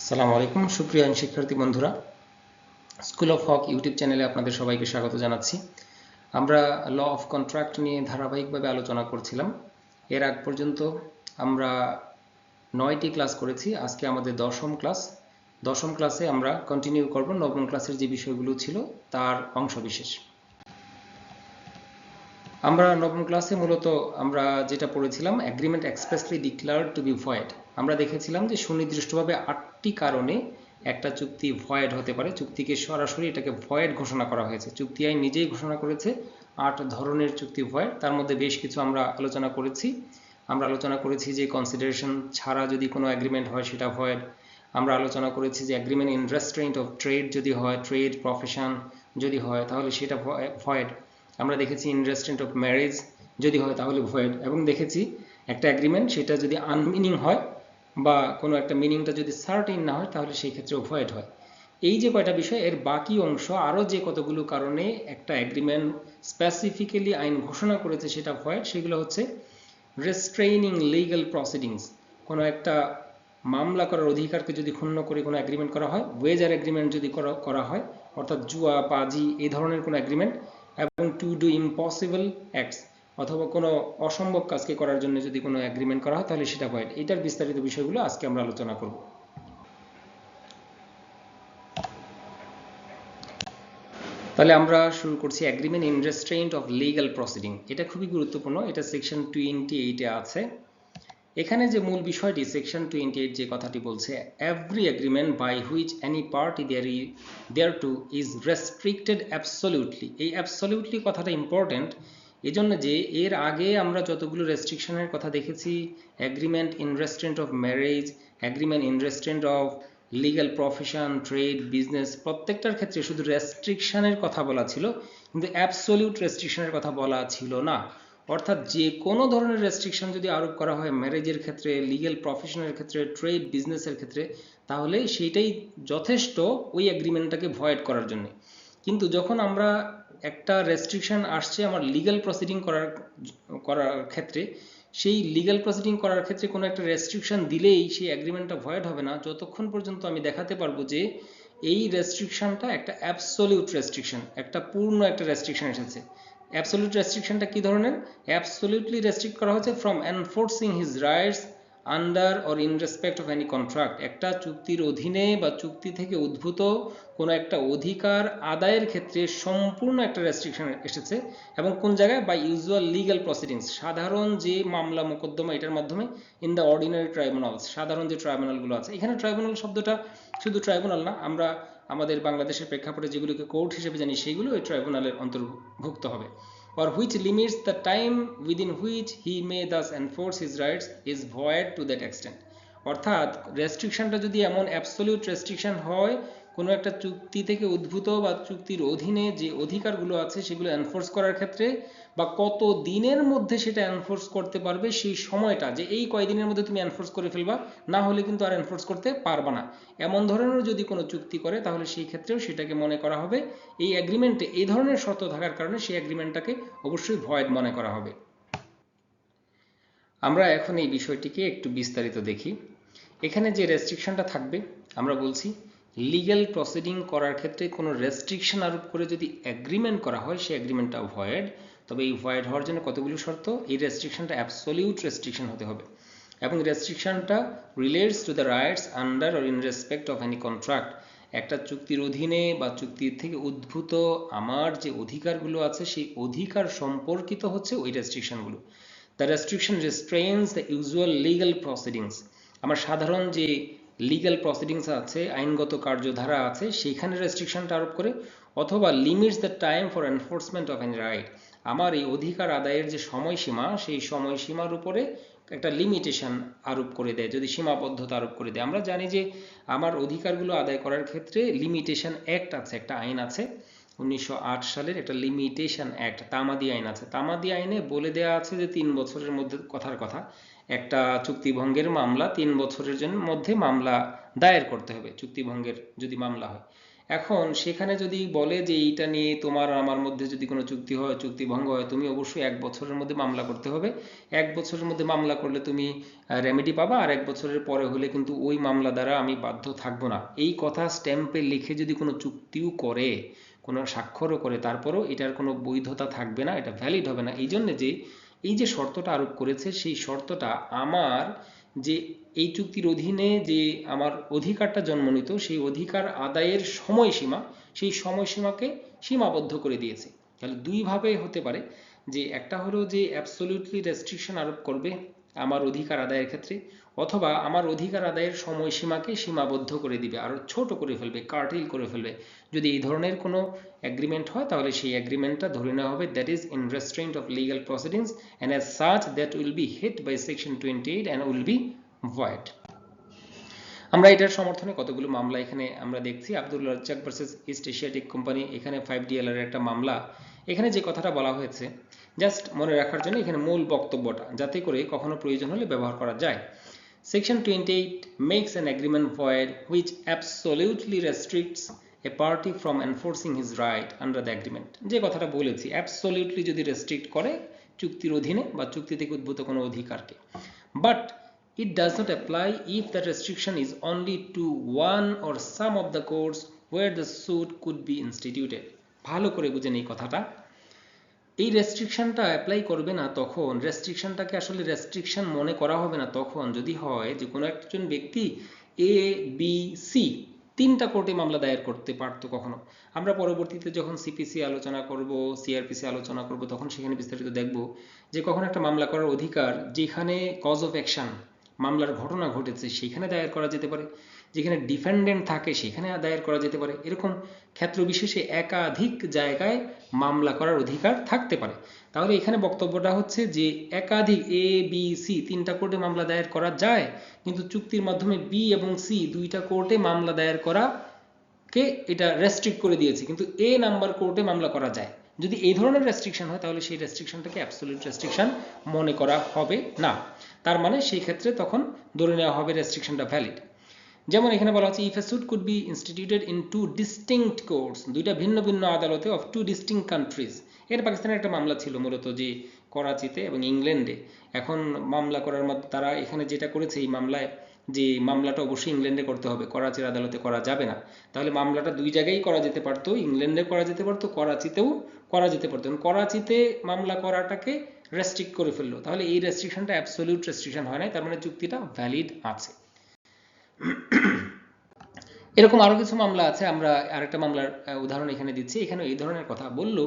আসসালামু আলাইকুম। সুপ্রিয় শিক্ষার্থী বন্ধুরা স্কুল অফ হক ইউটিউব চ্যানেলে আপনাদের সবাইকে স্বাগত জানাচ্ছি। আমরা ল অফ কন্ট্রাক্ট নিয়ে ধারাবাহিকভাবে আলোচনা করছিলাম। এর আগ পর্যন্ত আমরা নয়টি ক্লাস করেছি। আজকে আমাদের দশম ক্লাস। দশম ক্লাসে আমরা কন্টিনিউ করব। নবম ক্লাসের যে বিষয়গুলো ছিল, তার অংশবিশেষ। আমরা নবম ক্লাসে মূলত আমরা যেটা পড়েছিলাম agreement expressly declared to be void আমরা দেখেছিলাম যে সুনির্দিষ্টভাবে আটটি কারণে একটা চুক্তি ভয়েড হতে পারে। চুক্তিকে সরাসরি এটাকে ভয়েড ঘোষণা করা হয়েছে। চুক্তি আইন নিজেই ঘোষণা করেছে, আট ধরনের চুক্তি ভয়েড তার মধ্যে বেশ কিছু আমরা আলোচনা করেছি। আমরা আলোচনা করেছি যে কনসিডারেশন ছাড়া যদি কোনো অ্যাগ্রিমেন্ট হয় সেটা ভয়েড আমরা আলোচনা করেছি যে অ্যাগ্রিমেন্ট ইন অফ ট্রেড যদি হয় ট্রেড প্রফেশন যদি হয়, তাহলে সেটা ভয়েড আমরা দেখেছি ইন অফ ম্যারেজ যদি হয়, তাহলে ভয়েড এবং দেখেছি একটা অ্যাগ্রিমেন্ট সেটা যদি আনমিনিং হয় বা কোনো একটা মিনিংটা যদি সার্টিন না হয়, তাহলে সেই ক্ষেত্রে ভয়েড হয়। এই যে কয়টা বিষয়, এর বাকি অংশ আরও যে কতগুলো কারণে একটা অ্যাগ্রিমেন্ট স্পেসিফিক্যালি আইন ঘোষণা করেছে সেটা ভয়েড সেগুলো হচ্ছে রেস্ট্রেইনিং লিগাল প্রসিডিংস কোনো একটা মামলা করার অধিকারকে যদি ক্ষুণ্ণ করে কোনো অ্যাগ্রিমেন্ট করা হয় ওয়েজার অ্যাগ্রিমেন্ট যদি করা হয়, অর্থাৎ জুয়া, বাজি এই ধরনের কোনো অ্যাগ্রিমেন্ট এবং টু ডু ইম্পসিবল অ্যাক্টস অথবা কোনো অসম্ভব কাজকে করার জন্য যদি কোনো অ্যাগ্রিমেন্ট করা হয়, তাহলে সেটা ভয়েড এটার বিস্তারিত বিষয়গুলো আজকে আমরা আলোচনা করব। তাহলে আমরা শুরু করছি agreement in restraint of legal proceeding এটা খুবই গুরুত্বপূর্ণ, এটা সেকশন টোয়েন্টি এইটে আছে। এখানে যে মূল বিষয়টি সেকশন টোয়েন্টি এইট যে কথাটি বলছে every agreement by which any party there uh thereto is restricted absolutely এই অ্যাবসলিউটলি কথাটা ইম্পর্টেন্ট এই জন্য যে এর আগে আমরা যতগুলো রেস্ট্রিকশনের কথা দেখেছি agreement in of marriage agreement in of legal profession trade business প্রত্যেকটার ক্ষেত্রে শুধু রেস্ট্রিকশনের কথা বলা ছিল, কিন্তু অ্যাবসলিউট রেস্ট্রিকশনের কথা বলা ছিল না। অর্থাৎ যে কোনো ধরনের রেস্ট্রিকশন যদি আরোপ করা হয় ম্যারেজের ক্ষেত্রে লিগেল প্রফেশনের ক্ষেত্রে ট্রেড বিজনেসের ক্ষেত্রে, তাহলে সেইটাই যথেষ্ট ওই অ্যাগ্রিমেন্টটাকে ভয়েড করার জন্য। কিন্তু যখন আমরা একটা রেস্ট্রিকশন আসছে আমার লিগাল প্রসিডিং করার করার ক্ষেত্রে। সেই লিগাল প্রসিডিং করার ক্ষেত্রে কোনো একটা রেস্ট্রিকশন দিলেই সেই অ্যাগ্রিমেন্টটা ভয়েড হবে না। যতক্ষণ পর্যন্ত আমি দেখাতে পারব যে এই রেস্ট্রিকশনটা একটা অ্যাবসলিউট রেস্ট্রিকশন একটা পূর্ণ একটা রেস্ট্রিকশন এসেছে। অ্যাবসলিউট রেস্ট্রিকশনটা কি ধরনের? অ্যাবসলিউটলি রেস্ট্রিক্ট করা হচ্ছে from enforcing his rights under or in respect of any contract একটা চুক্তির অধীনে বা চুক্তি থেকে উদ্ভূত কোনো একটা অধিকার আদায়ের ক্ষেত্রে সম্পূর্ণ একটা রেস্ট্রিকশন এসেছে এবং কোন জায়গায়? বাই ইউজুয়াল লিগাল প্রসিডিংস সাধারণ যে মামলা মোকদ্দমা এটার মাধ্যমে ইন দ্য অর্ডিনারি ট্রাইব্যুনালস সাধারণ যে ট্রাইব্যুনালগুলো আছে। এখানে ট্রাইব্যুনাল শব্দটা শুধু ট্রাইব্যুনাল না, আমরা আমাদের বাংলাদেশের প্রেক্ষাপটে যেগুলোকে কোর্ট হিসেবে জানি সেগুলো ওই ট্রাইব্যুনালের অন্তর্ভুক্ত হবে। Or which limits the time within which he may thus enforce his rights is void to that extent অর্থাৎ রেস্ট্রিকশনটা যদি এমন অ্যাবসলিউট রেস্ট্রিকশন হয় কোনো একটা চুক্তি থেকে উদ্ভূত বা চুক্তির অধীনে যে অধিকারগুলো আছে সেগুলো এনফোর্স করার ক্ষেত্রে বা কত দিনের মধ্যে সেটা এনফোর্স করতে পারবে সেই সময়টা, যে এই কয়দিনের মধ্যে তুমি এনফোর্স করে ফেলবা, না হলে কিন্তু আর এনফোর্স করতে পারবা না। এমন ধরনের যদি কোনো চুক্তি করে, তাহলে সেই ক্ষেত্রেও সেটাকে মনে করা হবে। এই অ্যাগ্রিমেন্টে এই ধরনের শর্ত থাকার কারণে সেই অ্যাগ্রিমেন্টটাকে অবশ্যই ভয়েড মনে করা হবে। আমরা এখন এই বিষয়টিকে একটু বিস্তারিত দেখি। এখানে যে রেস্ট্রিকশনটা থাকবে, আমরা বলছি লিগ্যাল প্রসিডিং করার ক্ষেত্রে কোনো রেস্ট্রিকশন আরোপ করে যদি অ্যাগ্রিমেন্ট করা হয়, সেই অ্যাগ্রিমেন্টটা ভয়েড তবে এই ভয়েড হওয়ার জন্য কতগুলো শর্ত? এই রেস্ট্রিকশনটা অ্যাবসলিউট রেস্ট্রিকশন হতে হবে। এবং রেস্ট্রিকশনটা relates to the rights under or in respect of any contract একটা চুক্তির অধীনে বা চুক্তির থেকে উদ্ভূত আমার যে অধিকারগুলো আছে, সেই অধিকার সম্পর্কিত হচ্ছে ওই রেস্ট্রিকশনগুলো the restriction restrains the usual legal proceedings আমার সাধারণ যে লিগ্যাল প্রসিডিংস আছে, আইনগত কার্যধারা আছে, সেইখানে রেস্ট্রিকশনটা আরোপ করে, অথবা limits the time for enforcement of an right আমার এই অধিকার আদায়ের যে সময়সীমা, সেই সময়সীমার উপরে একটা লিমিটেশন আরোপ করে দেয়, যদি সীমাবদ্ধতা আরোপ করে দেয়। আমরা জানি যে আমার অধিকারগুলো আদায় করার ক্ষেত্রে লিমিটেশন অ্যাক্ট আছে, একটা আইন আছে, উনিশশো আট সালের একটা লিমিটেশন অ্যাক্ট তামাদি আইন আছে। তামাদি আইনে বলে দেওয়া আছে যে তিন বছরের মধ্যে কথার কথা। একটা চুক্তিভঙ্গের মামলা তিন বছরের জন্য মধ্যে মামলা দায়ের করতে হবে, চুক্তিভঙ্গের যদি মামলা হয়। এখন সেখানে যদি বলে যে এইটা নিয়ে তোমার আমার মধ্যে যদি কোনো চুক্তি হয় চুক্তি ভঙ্গ হয়, তুমি অবশ্যই এক বছরের মধ্যে মামলা করতে হবে। এক বছরের মধ্যে মামলা করলে তুমি রেমেডি পাবা আর এক বছরের পরে হলে কিন্তু ওই মামলা দ্বারা আমি বাধ্য থাকব না। এই কথা স্ট্যাম্পে লিখে যদি কোনো চুক্তিও করে, কোনো স্বাক্ষরও করে, তারপরও এটার কোনো বৈধতা থাকবে না, এটা ভ্যালিড হবে না। এই জন্য যে এই যে শর্তটা আরোপ করেছে, সেই শর্তটা আমার যে এই চুক্তির অধীনে যে আমার অধিকারটা জন্ম নিত, সেই অধিকার আদায়ের সময়সীমা, সেই সময়সীমাকে সীমাবদ্ধ করে দিয়েছে। তাহলে দুইভাবে হতে পারে, যে একটা হলো যে অ্যাবসলিউটলি রেস্ট্রিকশন আরোপ করবে আমার অধিকার আদায়ের ক্ষেত্রে অথবা আমার অধিকার আদায়ের সময়সীমাকে সীমাবদ্ধ করে দিবে, আরও ছোট করে ফেলবে, কার্টিল করে ফেলবে। যদি এই ধরনের কোনো এগ্রিমেন্ট হয়, তাহলে সেই এগ্রিমেন্টটা ধরে নেওয়া হবে that is in restraint of legal proceedings and as such that will be hit by section twenty eight and will be void আমরা এটার সমর্থনে কতগুলো মামলা এখানে আমরা দেখছি। Abdul Razzak versus East Asiatic company এখানে ফাইভ ডিএলআর একটা মামলা। এখানে যে কথাটা বলা হয়েছে জাস্ট মনে রাখার জন্য এখানে মূল বক্তব্যটা, যাতে করে কখনো প্রয়োজন হলে ব্যবহার করা যায়। Section 28 makes an agreement void which absolutely restricts a party from enforcing his right under the agreement যে কথাটা বলেছি absolutely যদি রেস্ট্রিক্ট করে চুক্তির অধীনে বা চুক্তি থেকে উদ্ভূত কোনো অধিকারকে but it does not apply if the restriction is only to one or some of the courts where the suit could be instituted ভালো করে বুঝেন এই কথাটা এই রেস্ট্রিকশনটা অ্যাপ্লাই করবে না তখন রেস্ট্রিকশনটাকে আসলে রেস্ট্রিকশন মনে করা হবে না তখন। যদি হয় যে কোনো একজন ব্যক্তি এ বি সি তিনটা কোর্টে মামলা দায়ের করতে পারতো কখনো। আমরা পরবর্তীতে যখন সিপিসি আলোচনা করব সিআরপিসি আলোচনা করব, তখন সেখানে বিস্তারিত দেখব যে কখন একটা মামলা করার অধিকার যেখানে কজ অফ অ্যাকশন মামলার ঘটনা ঘটেছে, সেখানে দায়ের করা যেতে পারে। যেখানে ডিফেন্ডেন্ট থাকে, সেখানে দায়ের করা যেতে পারে। এরকম ক্ষেত্র বিশেষে একাধিক জায়গায় মামলা করার অধিকার থাকতে পারে। তাহলে এখানে বক্তব্যটা হচ্ছে যে, একাধিক এ বি সি তিনটা কোর্টে মামলা দায়ের করা যায়, কিন্তু চুক্তির মাধ্যমে বি এবং সি দুইটা কোর্টে মামলা দায়ের করা কে? এটা রেস্ট্রিক্ট করে দিয়েছে। কিন্তু এ নাম্বার কোর্টে মামলা করা যায়। যদি এই ধরনের রেস্ট্রিকশন হয়, তাহলে সেই রেস্ট্রিকশনটাকে অ্যাবসলিউট রেস্ট্রিকশন মনে করা হবে না। তার মানে সেই ক্ষেত্রে তখন ধরে নেওয়া হবে রেস্ট্রিকশনটা ভ্যালিড যেমন এখানে বলা হচ্ছে if a suit could be instituted in two distinct courts দুইটা ভিন্ন ভিন্ন আদালতে অফ টু ডিস্টিং কান্ট্রিজ এর পাকিস্তানের একটা মামলা ছিল মূলত যে করাচিতে এবং ইংল্যান্ডে। এখন মামলা করার মধ্যে তারা এখানে যেটা করেছে, এই মামলায় যে মামলাটা অবশ্যই ইংল্যান্ডে করতে হবে। করাচির আদালতে করা যাবে না। তাহলে মামলাটা দুই জায়গায় করা যেতে পারতো। ইংল্যান্ডে করা যেতে পারতো, করাচিতেও করা যেতে পারতো। করাচিতে মামলা করাটাকে রেস্ট্রিক্ট করে ফেলল। তাহলে এই রেস্ট্রিকশনটা অ্যাবসলিউট রেস্ট্রিকশন হয় না তার মানে চুক্তিটা ভ্যালিড আছে। এরকম আরও কিছু মামলা আছে। আমরা আরেকটা মামলার উদাহরণ এখানে দিচ্ছি। এখানে এই ধরনের কথা বলল,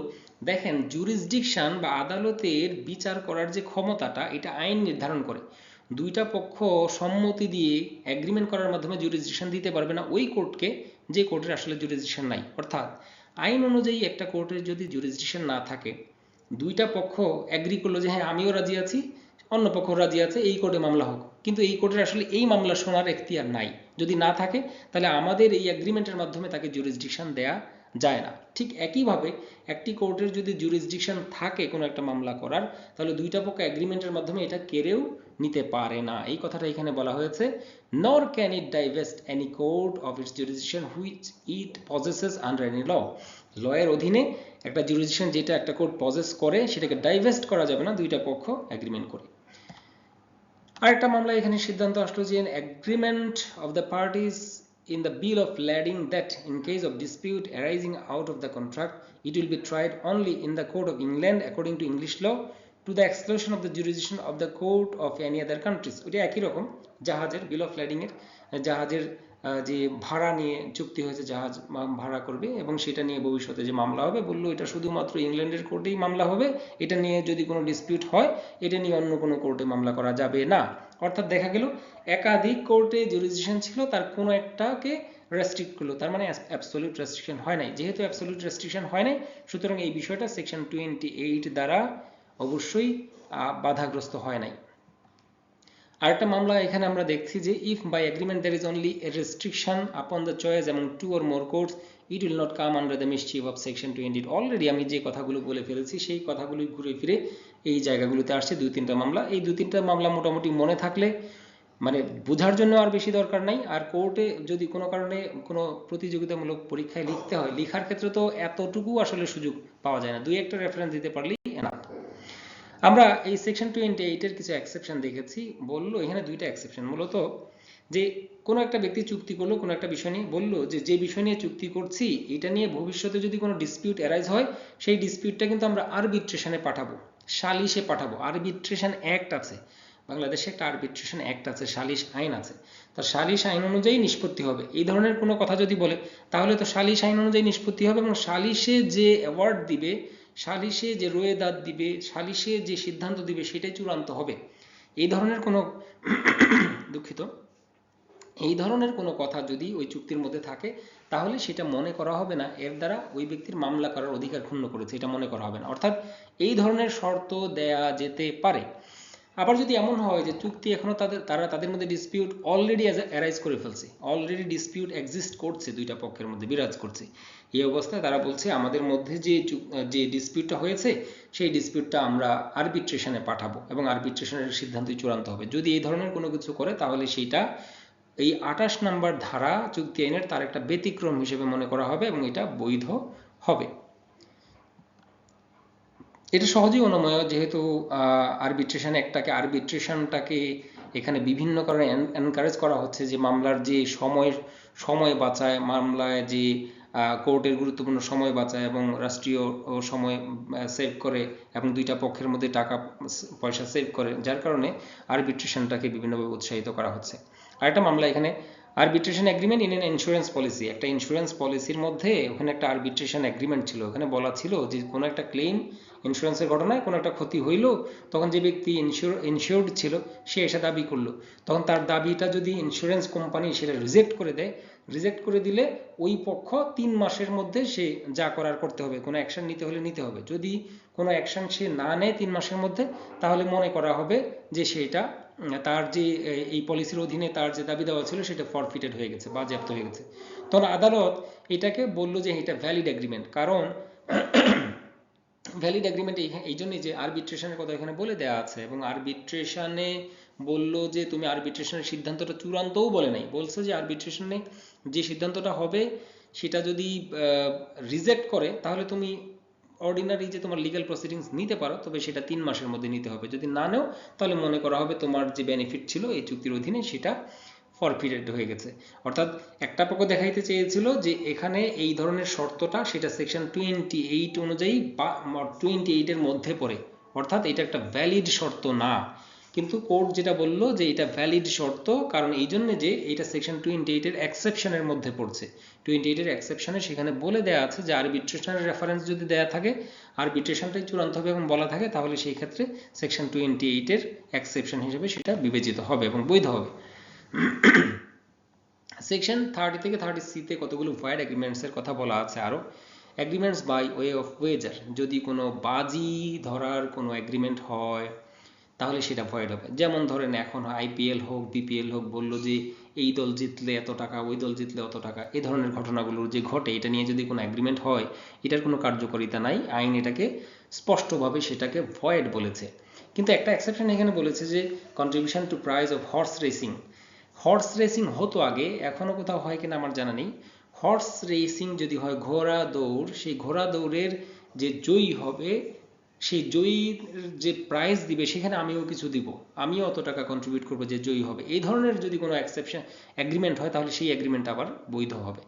দেখেন জুরিসডিকশন বা আদালতের বিচার করার যে ক্ষমতাটা, এটা আইন নির্ধারণ করে। দুইটা পক্ষ সম্মতি দিয়ে এগ্রিমেন্ট করার মাধ্যমে জুরিসডিকশন দিতে পারবে না, ওই কোর্টকে যে কোর্টের আসলে জুরিসডিকশন নাই। অর্থাৎ আইন অনুযায়ী একটা কোর্টের যদি জুরিসডিকশন না থাকে, দুইটা পক্ষ এগ্রি করল যে হ্যাঁ আমিও রাজি আছি, অন্য পক্ষ রাজি আছে, এই কোর্টে মামলা হোক। কিন্তু এই কোর্টের আসলে এই মামলা শোনার এখতিয়ার নাই। যদি না থাকে, তাহলে আমাদের এই এগ্রিমেন্টের মাধ্যমে তাকে জুরিসডিকশন দেয়া যায় না। ঠিক একইভাবে একটি কোর্টের যদি জুরিসডিকশন থাকে কোনো একটা মামলা করার, তাহলে দুইটা পক্ষ এগ্রিমেন্টের মাধ্যমে এটা কেড়েও নিতে পারে না। এই কথাটা এখানে বলা হয়েছে। Nor can it divest any court of its jurisdiction which it possesses under any law লয়ের অধীনে একটা জুরিসডিকশন যেটা একটা কোর্ট পজেস করে, সেটাকে ডাইভেস্ট করা যাবে না দুইটা পক্ষ এগ্রিমেন্ট করে। আরেকটা মামলা এখানে সিদ্ধান্ত আসলো যে agreement of the parties in the bill of lading that in case of dispute arising out of the contract it will be tried only in the court of England according to English law to the exclusion of the jurisdiction of the court of any other countries ওটা একই রকম জাহাজের বিল of ল্যাডিং এর জাহাজের যে ভাড়া নিয়ে চুক্তি হয়েছে জাহাজ ভাড়া করবে এবং সেটা নিয়ে ভবিষ্যতে যে মামলা হবে বলল এটা শুধুমাত্র ইংল্যান্ডের কোর্টেই মামলা হবে এটা নিয়ে যদি কোনো ডিসপিউট হয় এটা নিয়ে অন্য কোনো কোর্টে মামলা করা যাবে না অর্থাৎ দেখা গেল একাধিক কোর্টে জুরিসডিকশন ছিল, তার কোনো একটাকে রেস্ট্রিক্ট করল, তার মানে অ্যাবসলিউট রেস্ট্রিকশন হয় নাই। যেহেতু অ্যাবসলিউট রেস্ট্রিকশন হয় নাই, সুতরাং এই বিষয়টা সেকশন টোয়েন্টি এইট দ্বারা অবশ্যই বাধাগ্রস্ত হয় নাই। আরেকটা মামলা, এখানে আমরা দেখছি যে if by agreement there is only restriction upon the choice এবং two or more courts it will not come under the mischief of section twenty already আমি যে কথাগুলো বলে ফেলেছি, সেই কথাগুলি ঘুরে ফিরে এই জায়গাগুলোতে আসছে, দুই তিনটা মামলা। এই দুই তিনটা মামলা মোটামুটি মনে থাকলে মানে বোঝার জন্য আর বেশি দরকার নাই। আর কোর্টে যদি কোনো কারণে কোনো প্রতিযোগিতামূলক পরীক্ষায় লিখতে হয়, লেখার ক্ষেত্রে তো এতটুকু আসলে সুযোগ পাওয়া যায় না। দুই একটা রেফারেন্স দিতে পারলেই এনাফ আমরা এই সেকশন টোয়েন্টি এইটের কিছু এক্সেপশন দেখেছি। বলল, এখানে দুইটা এক্সেপশন মূলত যে কোনো একটা ব্যক্তি চুক্তি করল, কোনো একটা বিষয় নিয়ে বলল যে যে বিষয় নিয়ে চুক্তি করছি, এটা নিয়ে ভবিষ্যতে যদি কোনো ডিসপিউট অ্যারাইজ হয়, সেই ডিসপিউটটা কিন্তু আমরা আরবিট্রেশনে পাঠাবো। সালিশে পাঠাবো। আরবিট্রেশন অ্যাক্ট আছে। বাংলাদেশে একটা আরবিট্রেশন অ্যাক্ট আছে, সালিশ আইন আছে। তার সালিশ আইন অনুযায়ী নিষ্পত্তি হবে। এই ধরনের কোনো কথা যদি বলে, তাহলে তো সালিশ আইন অনুযায়ী নিষ্পত্তি হবে এবং সালিশে যে অ্যাওয়ার্ড দিবে, সালিশে যে রোয়েদাদ দিবে, সালিশে যে সিদ্ধান্ত দিবে, সেটাই চূড়ান্ত হবে। এই ধরনের কোনো দুঃখিত। এই ধরনের কোনো কথা যদি ওই চুক্তির মধ্যে থাকে, তাহলে সেটা মনে করা হবে না। এর দ্বারা ওই ব্যক্তির মামলা করার অধিকার ক্ষুণ্ণ করেছে, এটা মনে করা হবে না। অর্থাৎ এই ধরনের শর্ত দেয়া যেতে পারে। আবার যদি এমন হয় যে চুক্তি এখনও তাদের, তারা তাদের মধ্যে ডিসপিউট অলরেডি অ্যারাইজ করে ফেলছে। অলরেডি ডিসপিউট এক্সিস্ট করছে, দুইটা পক্ষের মধ্যে বিরাজ করছে। এই অবস্থায় তারা বলছে, আমাদের মধ্যে যে যে ডিসপিউটটা হয়েছে, সেই ডিসপিউটটা আমরা আরবিট্রেশনে পাঠাবো এবং আরবিট্রেশনের সিদ্ধান্তই চূড়ান্ত হবে। যদি এই ধরনের কোনো কিছু করে, তাহলে সেইটা এই আঠাশ নাম্বার ধারা চুক্তি আইনের তার একটা ব্যতিক্রম হিসেবে মনে করা হবে এবং এটা বৈধ হবে। এটা সহজেই অনুময় যেহেতু আরবিট্রেশন একটাকে আরবিট্রেশনটাকে এখানে বিভিন্ন কারণে এনকারেজ করা হচ্ছে যে মামলার যে সময় সময় বাঁচায়, মামলায় যে কোর্টের গুরুত্বপূর্ণ সময় বাঁচায় এবং রাষ্ট্রীয় সময় সেভ করে এবং দুইটা পক্ষের মধ্যে টাকা, পয়সা সেভ করে, যার কারণে আরবিট্রেশনটাকে বিভিন্নভাবে উৎসাহিত করা হচ্ছে। আরেকটা মামলা এখানে। Arbitration agreement in an insurance policy একটা ইন্স্যুরেন্স পলিসির মধ্যে ওখানে একটা আরবিট্রেশন এগ্রিমেন্ট ছিল। ওখানে বলা ছিল যে কোনো একটা ক্লেম ইন্স্যুরেন্সের ঘটনায় কোনো একটা ক্ষতি হইল, তখন যে ব্যক্তি ইনশিওর্ড ছিল, সে এসে দাবি করল। তখন তার দাবিটা যদি ইন্স্যুরেন্স কোম্পানি সেটা রিজেক্ট করে দেয় রিজেক্ট করে দিলে ওই পক্ষ তিন মাসের মধ্যে সে যা করার করতে হবে, কোনো অ্যাকশন নিতে হলে নিতে হবে। যদি কোনো অ্যাকশন সে না নেয় তিন মাসের মধ্যে, তাহলে মনে করা হবে যে সেটা তার যে এই পলিসির অধীনে তার যে দাবি দেওয়া ছিল সেটা ফরফিটেড হয়ে গেছে, বাজেয়াপ্ত হয়ে গেছে। তখন আদালত এটাকে বলল যে এটা ভ্যালিড এগ্রিমেন্ট কারণ ভ্যালিড এগ্রিমেন্ট এই জন্যই যে আরবিট্রেশনের কথা এখানে বলে দেওয়া আছে, এবং আরবিট্রেশনে বলল যে তুমি আরবিট্রেশনের সিদ্ধান্তটা চূড়ান্তও বলে নাই, বলছে যে আরবিট্রেশনে যে সিদ্ধান্তটা হবে সেটা যদি রিজেক্ট করে, তাহলে তুমি অর্ডিনারি যে তোমার লিগ্যাল প্রসিডিংস নিতে পারো, তবে সেটা তিন মাসের মধ্যে নিতে হবে। যদি না নেও, তাহলে মনে করা হবে তোমার যে বেনিফিট ছিল, এই চুক্তির অধীনে সেটা ফরফিটেড হয়ে গেছে। অর্থাৎ একটা পক্ষ দেখাইতে চেয়েছিল যে এখানে এই ধরনের শর্তটা সেটা সেকশন টোয়েন্টি এইট অনুযায়ী বা টোয়েন্টি এইটের মধ্যে পড়ে। অর্থাৎ এটা একটা ভ্যালিড শর্ত না। কিন্তু কোর্ট যেটা বলল যে এটা ভ্যালিড শর্ত, কারণ এই জন্য যে এটা সেকশন টোয়েন্টি এইটের এক্সেপশনের মধ্যে পড়ছে। টোয়েন্টি এইটের এক্সেপশনে সেখানে বলে দেওয়া আছে যে আরবিট্রেশনের রেফারেন্স যদি দেওয়া থাকে আরবিট্রেশনটাই চূড়ান্ত হবে এবং বলা থাকে, তাহলে সেই ক্ষেত্রে সেকশন টোয়েন্টি এইটের এক্সেপশন হিসেবে সেটা বিবেচিত হবে এবং বৈধ হবে। সেকশন থার্টি থেকে থার্টি সিতে কতগুলো ভয়েড এগ্রিমেন্টসের কথা বলা আছে আরও agreements by way of wager যদি কোনো বাজি ধরার কোনো এগ্রিমেন্ট হয় তাহলে সেটা ভয়েড হবে। যেমন ধরেন এখন আইপিএল হোক বিপিএল হোক বলল যে, এই দল জিতলে এত টাকা, ওই দল জিতলে অত টাকা এই ধরনের ঘটনাগুলো যে ঘটে, এটা নিয়ে যদি কোনো অ্যাগ্রিমেন্ট হয়, এটার কোনো কার্যকারিতা নাই। আইন এটাকে স্পষ্টভাবে সেটাকে ভয়েড বলেছে। কিন্তু একটা এক্সেপশন এখানে বলেছে যে contribution to prize of horse racing horse racing হতো আগে, এখনও কোথাও হয় কিনা আমার জানা নেই। হর্স রেসিং যদি হয় ঘোড়া দৌড়, সেই ঘোড়া দৌড়ের যে জয়ী হবে সেই জয়ীর যে প্রাইজ দিবে, সেখানে আমিও কিছু দিব। আমিও অত টাকা কন্ট্রিবিউট করব যে জয়ী হবে। এই ধরনের যদি কোনো অ্যাকসেপশন অ্যাগ্রিমেন্ট হয়, তাহলে সেই অ্যাগ্রিমেন্ট আবার বৈধ হবে।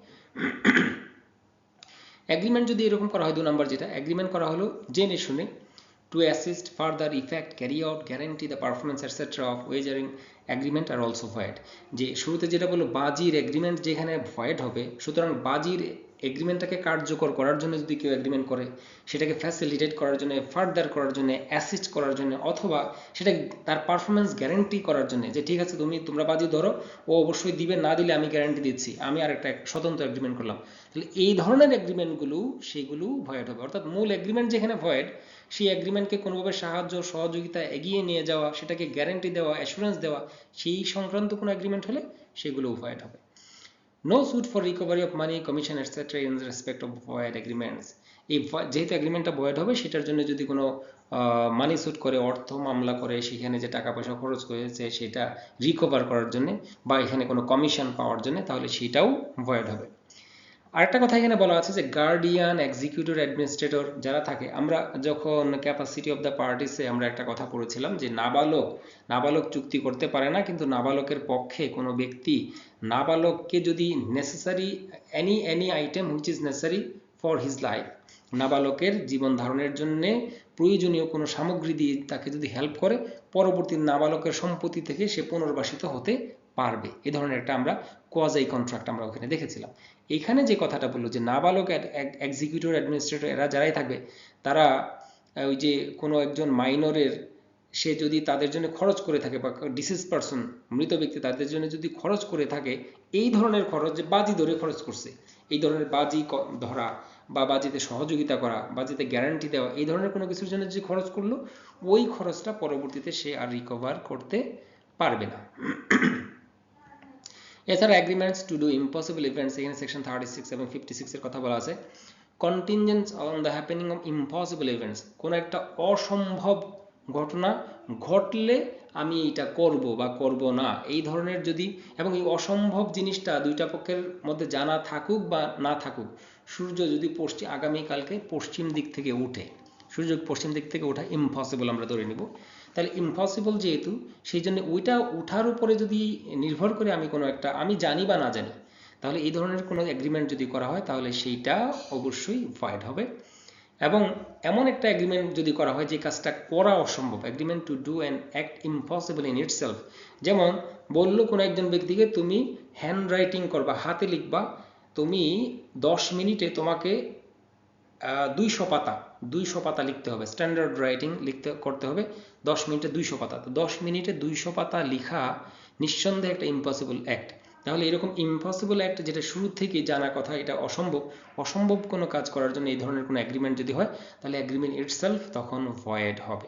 অ্যাগ্রিমেন্ট যদি এরকম করা হয়, দু নম্বর যেটা অ্যাগ্রিমেন্ট করা হলো জেনে শুনে to assist further effect carry out guarantee the performance etcetera of wagering agreement R also void যে শুরুতে যেটা বলল, বাজির এগ্রিমেন্ট যেখানে ভয়েড হবে, সুতরাং বাজির এগ্রিমেন্টটাকে কার্যকর করার জন্য যদি কেউ এগ্রিমেন্ট করে, সেটাকে ফ্যাসিলিটেট করার জন্য ফার্দার করার জন্য অ্যাসিস্ট করার জন্য, অথবা সেটা তার পারফরমেন্স গ্যারান্টি করার জন্য, যে ঠিক আছে তুমি, তোমরা বাজি ধরো, ও অবশ্যই দিবে, না দিলে আমি গ্যারান্টি দিচ্ছি, আমি আর একটা স্বতন্ত্র এগ্রিমেন্ট করলাম। তাহলে এই ধরনের এগ্রিমেন্টগুলো সেগুলো ভয়েড হবে। অর্থাৎ মূল এগ্রিমেন্ট যেখানে ভয়েড সেই এগ্রিমেন্টকে কোনোভাবে সাহায্য, সহযোগিতা এগিয়ে নিয়ে যাওয়া, সেটাকে গ্যারান্টি দেওয়া অ্যাসুরেন্স দেওয়া, সেই সংক্রান্ত কোনো এগ্রিমেন্ট হলে সেগুলোও ভয়েড হবে। No suit for recovery of money, commission etc in respect of void agreements. এই যেহেতু এগ্রিমেন্টটা ভয়েড হবে, সেটার জন্য যদি কোনো মানি সুট করে, অর্থ মামলা করে, সেখানে যে টাকা পয়সা খরচ করেছে সেটা রিকভার করার জন্য বা এখানে কোনো কমিশন পাওয়ার জন্য, তাহলে সেটাও ভয়েড হবে। আরেকটা কথা এখানে বলা আছে যে গার্ডিয়ান এক্সিকিউটিভ অ্যাডমিনিস্ট্রেটর যারা থাকে, আমরা যখন ক্যাপাসিটি অফ দ্য পার্টিসে আমরা একটা কথা পড়েছিলাম যে নাবালক নাবালক চুক্তি করতে পারে না, কিন্তু নাবালকের পক্ষে কোনো ব্যক্তি নাবালককে যদি necessary any any item which is necessary for his life নাবালকের জীবন ধারণের জন্য প্রয়োজনীয় কোনো সামগ্রী দিয়ে তাকে যদি হেল্প করে, পরবর্তী নাবালকের সম্পত্তি থেকে সে পুনর্বাসিত হতে পারবে। এ ধরনের একটা আমরা কোয়াজাই কন্ট্রাক্ট আমরা ওখানে দেখেছিলাম। এখানে যে কথাটা বলল যে নাবালক এক্সিকিউটিভ অ্যাডমিনিস্ট্রেটর এরা যারাই থাকবে, তারা ওই যে কোনো একজন মাইনরের সে যদি তাদের জন্য খরচ করে থাকে বা ডিসিজ পারসন মৃত ব্যক্তি তাদের জন্য যদি খরচ করে থাকে, এই ধরনের খরচ যে বাজি ধরে খরচ করছে, এই ধরনের বাজি ধরা বা বাজিতে সহযোগিতা করা, বাজিতে গ্যারান্টি দেওয়া, এই ধরনের কোনো কিছুর জন্য যে খরচ করল, ওই খরচটা পরবর্তীতে সে আর রিকভার করতে পারবে না। এছাড়া agreements to do impossible events এখানে সেকশন থার্টি সিক্স এবং ফিফটি সিক্সের কথা বলা আছে। Contingence on the happening of impossible events কোনো একটা অসম্ভব ঘটনা ঘটলে আমি এটা করব বা করব না, এই ধরনের যদি, এবং এই অসম্ভব জিনিসটা দুইটা পক্ষের মধ্যে জানা থাকুক বা না থাকুক, সূর্য যদি পশ্চিম আগামীকালকে পশ্চিম দিক থেকে উঠে, সূর্য পশ্চিম দিক থেকে ওঠা ইম্পসিবল আমরা ধরে নিব। তাহলে ইম্পসিবল যেহেতু সেই জন্য ওইটা উঠার উপরে যদি নির্ভর করে আমি কোনো একটা, আমি জানি বা না জানি, তাহলে এই ধরনের কোনো এগ্রিমেন্ট যদি করা হয়, তাহলে সেইটা অবশ্যই ভয়েড হবে। এবং এমন একটা এগ্রিমেন্ট যদি করা হয় যে কাজটা করা অসম্ভব agreement to do an act impossible in itself যেমন বলল কোনো একজন ব্যক্তিকে, তুমি হ্যান্ড রাইটিং করবা, হাতে লিখবা, তুমি দশ মিনিটে তোমাকে দুইশো পাতা দুইশো পাতা লিখতে হবে। স্ট্যান্ডার্ড রাইটিং লিখতে, করতে হবে। দশ মিনিটে দুইশো পাতা। তো দশ মিনিটে দুইশো পাতা লেখা নিঃসন্দেহে একটা ইম্পসিবল অ্যাক্ট তাহলে এরকম ইম্পসিবল অ্যাক্ট যেটা শুরু থেকে জানা কথা, এটা অসম্ভব। অসম্ভব কোনো কাজ করার জন্য এই ধরনের কোনো অ্যাগ্রিমেন্ট যদি হয়, তাহলে অ্যাগ্রিমেন্ট ইটসেলফ তখন ভয়েড হবে।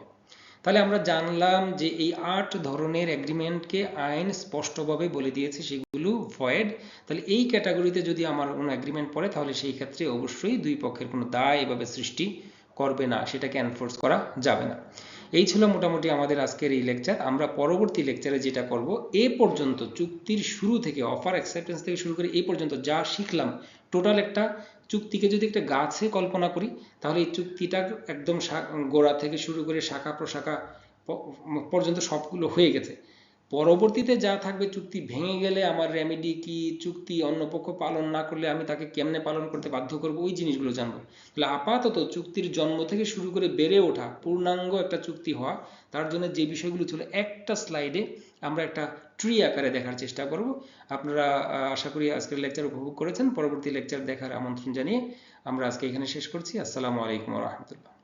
তাহলে আমরা জানলাম যে এই আট ধরনের এগ্রিমেন্টকে আইন স্পষ্টভাবে বলে দিয়েছে, সেগুলো ভয়েড তাহলে এই ক্যাটাগরিতে যদি আমার কোনো এগ্রিমেন্ট পড়ে, তাহলে সেই ক্ষেত্রে অবশ্যই দুই পক্ষের কোনো দায় এভাবে সৃষ্টি করবে না, সেটাকে এনফোর্স করা যাবে না। এই ছিল মোটামুটি আমাদের আজকের এই লেকচার আমরা পরবর্তী লেকচারে যেটা করব, এ পর্যন্ত চুক্তির শুরু থেকে অফার অ্যাকসেপ্টেন্স থেকে শুরু করে এই পর্যন্ত যা শিখলাম টোটাল একটা চুক্তিকে যদি একটা গাছে কল্পনা করি, তাহলে এই চুক্তিটা একদম গোড়া থেকে শুরু করে শাখা প্রশাখা পর্যন্ত সবগুলো হয়ে গেছে। পরবর্তীতে যা থাকবে চুক্তি ভেঙে গেলে আমার রেমেডি কি, চুক্তি অন্য পক্ষ পালন না করলে আমি তাকে কেমনে পালন করতে বাধ্য করব, ওই জিনিসগুলো জানব। তাহলে আপাতত চুক্তির জন্ম থেকে শুরু করে বেড়ে ওঠা পূর্ণাঙ্গ একটা চুক্তি হওয়া, তার জন্য যে বিষয়গুলো ছিল, একটা স্লাইডে আমরা একটা ট্রি আকারে দেখার চেষ্টা করব। আপনারা আশা করি আজকের লেকচার উপভোগ করেছেন। পরবর্তী লেকচার দেখার আমন্ত্রণ জানিয়ে আমরা আজকে এখানে শেষ করছি। আসসালামু আলাইকুম রহমতুল্লাহ।